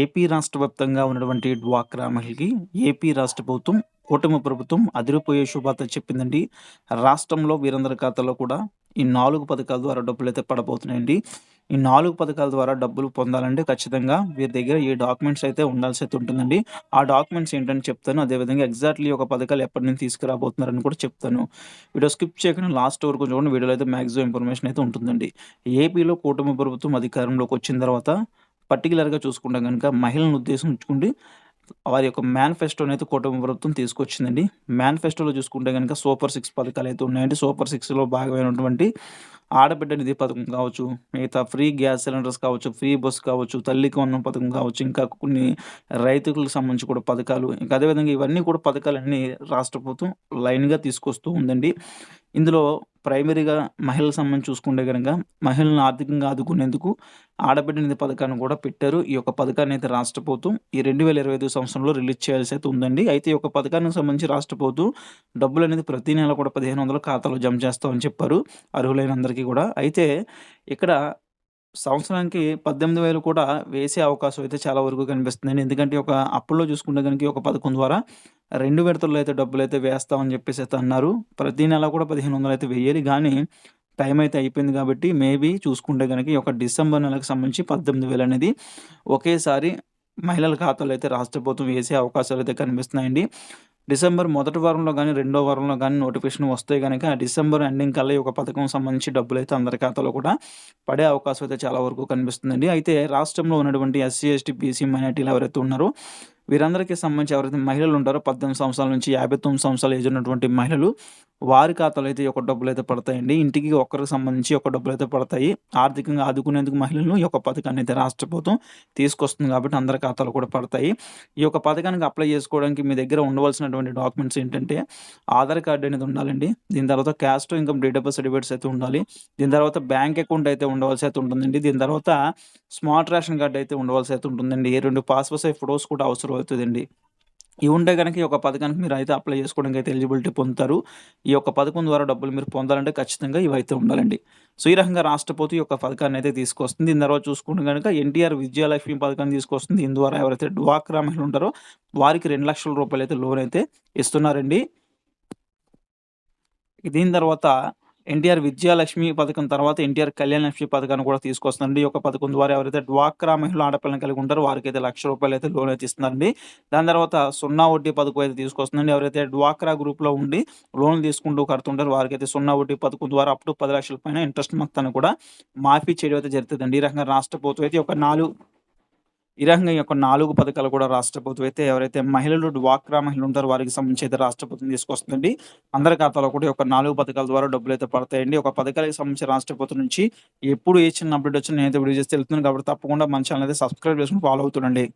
AP రాష్ట్ర వ్యాప్తంగా ఉన్నటువంటి డ్వాక్రా మహిళకి ఏపీ రాష్ట్ర ప్రభుత్వం కూటమి ప్రభుత్వం అదిరిపోయే శుభార్త చెప్పిందండి. రాష్ట్రంలో వీరందరి ఖాతాలో కూడా ఈ నాలుగు పథకాల ద్వారా డబ్బులు అయితే పడబోతున్నాయండి. ఈ నాలుగు పథకాల ద్వారా డబ్బులు పొందాలంటే ఖచ్చితంగా వీరి దగ్గర ఏ డాక్యుమెంట్స్ అయితే ఉండాల్సి అయితే ఉంటుందండి. ఆ డాక్యుమెంట్స్ ఏంటని చెప్తాను. అదేవిధంగా ఎగ్జాక్ట్లీ ఒక పథకాలు ఎప్పటి నుంచి తీసుకురాబోతున్నారని కూడా చెప్తాను. వీడియో స్కిప్ చేయకుండా లాస్ట్ వరకు చూడండి. వీడియోలో అయితే మ్యాక్సిమం ఇన్ఫర్మేషన్ అయితే ఉంటుందండి. ఏపీలో కూటమి ప్రభుత్వం అధికారంలోకి వచ్చిన తర్వాత పర్టికులర్గా చూసుకుంటే కనుక మహిళలను ఉద్దేశించుకుంటే వారి యొక్క మేనిఫెస్టోని అయితే కూటమి ప్రభుత్వం తీసుకొచ్చిందండి. మేనిఫెస్టోలో చూసుకుంటే కనుక సూపర్ సిక్స్ పథకాలు అయితే ఉన్నాయండి. సూపర్ సిక్స్లో భాగమైనటువంటి ఆడబిడ్డ నిధి పథకం కావచ్చు మిగతా ఫ్రీ గ్యాస్ సిలిండర్స్ కావచ్చు ఫ్రీ బస్ కావచ్చు తల్లికి వందనం పథకం కావచ్చు ఇంకా కొన్ని రైతులకు సంబంధించి కూడా పథకాలు ఇంకా అదేవిధంగా ఇవన్నీ కూడా పథకాలన్నీ రాష్ట్ర ప్రభుత్వం లైన్గా తీసుకొస్తూ ఉందండి. ఇందులో ప్రైమరీగా మహిళలకు సంబంధించి చూసుకుంటే కనుక మహిళలను ఆర్థికంగా ఆదుకునేందుకు ఆడబిడ్డ నిధి పథకాన్ని కూడా పెట్టారు. ఈ యొక్క పథకాన్ని అయితే రాష్ట్ర ప్రభుత్వం ఈ రెండు వేల ఇరవై ఐదు సంవత్సరంలో రిలీజ్ చేయాల్సి అయితే ఉందండి. అయితే ఈ యొక్క పథకానికి సంబంధించి రాష్ట్ర ప్రభుత్వం డబ్బులు అనేది ప్రతి నెల కూడా పదిహేను వందల ఖాతాలో జమ చేస్తామని చెప్పారు. అర్హులైన అందరికీ కూడా. అయితే ఇక్కడ సంవత్సరానికి పద్దెనిమిది వేలు కూడా వేసే అవకాశం అయితే చాలా వరకు కనిపిస్తుందండి ఎందుకంటే ఒక అప్పుల్లో చూసుకుంటే కనుక ఒక పథకం ద్వారా రెండు విడతల్లో అయితే డబ్బులు అయితే వేస్తామని చెప్పేసి అయితే అన్నారు. ప్రతి నెల కూడా పదిహేను వందలు అయితే వేయాలి. కానీ టైం అయితే అయిపోయింది కాబట్టి మేబీ చూసుకుంటే కనుక ఈ యొక్క డిసెంబర్ నెలకు సంబంధించి పద్దెనిమిది వేలు అనేది ఒకేసారి మహిళల ఖాతాలో అయితే రాష్ట్ర ప్రభుత్వం వేసే అవకాశాలు అయితే కనిపిస్తున్నాయండి. డిసెంబర్ మొదటి వారంలో కానీ రెండో వారంలో కానీ నోటిఫికేషన్ వస్తే కనుక డిసెంబర్ ఎండింగ్ కల్లా ఈ ఒక పథకం సంబంధించి డబ్బులు అయితే అందరి ఖాతాలో కూడా పడే అవకాశం అయితే చాలా వరకు కనిపిస్తుందండి. అయితే రాష్ట్రంలో ఉన్నటువంటి ఎస్సీ ఎస్టీ బీసీ మైనార్టీలు ఎవరైతే ఉన్నారో వీరందరికీ సంబంధించి ఎవరైతే మహిళలు ఉంటారో పద్దెనిమిది సంవత్సరాల నుంచి యాభై తొమ్మిది సంవత్సరాలు ఏజ్ ఉన్నటువంటి మహిళలు వారి ఖాతాలో అయితే ఒక డబ్బులు అయితే పడతాయండి. ఇంటికి ఒక్కరికి సంబంధించి ఒక డబ్బులు అయితే పడతాయి. ఆర్థికంగా ఆదుకునేందుకు మహిళలను ఈ యొక్క పథకాన్ని అయితే రాష్ట్ర ప్రభుత్వం తీసుకొస్తుంది కాబట్టి అందరి ఖాతాలు కూడా పడతాయి. ఈ యొక్క పథకానికి అప్లై చేసుకోవడానికి మీ దగ్గర ఉండవలసినటువంటి డాక్యుమెంట్స్ ఏంటంటే ఆధార్ కార్డు అనేది ఉండాలండి. దీని తర్వాత caste income date of certificates అయితే ఉండాలి. దీని తర్వాత బ్యాంక్ అకౌంట్ అయితే ఉండవలసి అయితే ఉంటుందండి. దీని తర్వాత స్మార్ట్ రేషన్ కార్డు అయితే ఉండవలసి అయితే ఉంటుందండి. ఈ రెండు పాస్పోర్ట్ సైజ్ ఫొటోస్ కూడా అవసరం అవుతుందండి ఇవి ఉంటే కనుక ఈ యొక్క పథకానికి మీరు అయితే అప్లై చేసుకోవడానికి అయితే ఎలిజిబిలిటీ పొందుతారు. ఈ యొక్క పథకం ద్వారా డబ్బులు మీరు పొందాలంటే ఖచ్చితంగా ఇవైతే ఉండాలండి. సో ఈ రకంగా రాష్ట్రపతి యొక్క పథకాన్ని అయితే తీసుకొస్తుంది. దీని తర్వాత చూసుకుంటే కనుక ఎన్టీఆర్ విద్యాలక్ష్మి పథకాన్ని తీసుకొస్తుంది. దీని ద్వారా ఎవరైతే డ్వాక్రా మహిళలు ఉంటారో వారికి రెండు లక్షల రూపాయలు అయితే లోన్ అయితే ఇస్తున్నారండి. దీని తర్వాత ఎన్టీఆర్ విద్యాలక్ష్మి పథకం తర్వాత ఎన్టీఆర్ కళ్యాణ లక్ష్మి పథకాన్ని కూడా తీసుకొస్తుందండి. ఈ యొక్క పథకం ద్వారా ఎవరైతే డ్వాక్రా మహిళలు ఆడపిల్లని కలిగి ఉంటారో వారికి అయితే లక్ష రూపాయలు అయితే లోన్ అయితే ఇస్తున్నారండి. దాని తర్వాత సున్నా వడ్డీ పథకం అయితే తీసుకొస్తుందండి. ఎవరైతే డ్వాక్రా గ్రూప్లో ఉండి లోన్ తీసుకుంటూ కడుతుంటారో వారికి అయితే సున్నా వడ్డీ పథకం ద్వారా అప్ టు పది లక్షల పైన ఇంట్రెస్ట్ మొత్తాన్ని కూడా మాఫీ చేయడం అయితే జరుగుతుందండి. ఈ రకంగా రాష్ట్ర ప్రభుత్వం అయితే ఒక నాలుగు ఈ రకంగా ఈ యొక్క నాలుగు పథకాలు కూడా రాష్ట్ర ప్రభుత్వం అయితే ఎవరైతే మహిళలు డ్వాక్రా మహిళలు ఉంటారో వారికి సంబంధించి అయితే రాష్ట్ర ప్రభుత్వం తీసుకొస్తుందండి. అందరి ఖాతాలో కూడా యొక్క నాలుగు పథకాల ద్వారా డబ్బులు అయితే పడతాయండి. ఒక పథకాలకు సంబంధించి రాష్ట్ర ప్రభుత్వం నుంచి ఎప్పుడు ఏ చిన్న అప్డేట్ వచ్చినా నేనైతే వీడియో చేస్తే తెలుస్తున్నాను కాబట్టి తప్పకుండా మన ఛానల్ అయితే సబ్స్క్రైబ్ చేసుకుని ఫాలో అవుతుండండి.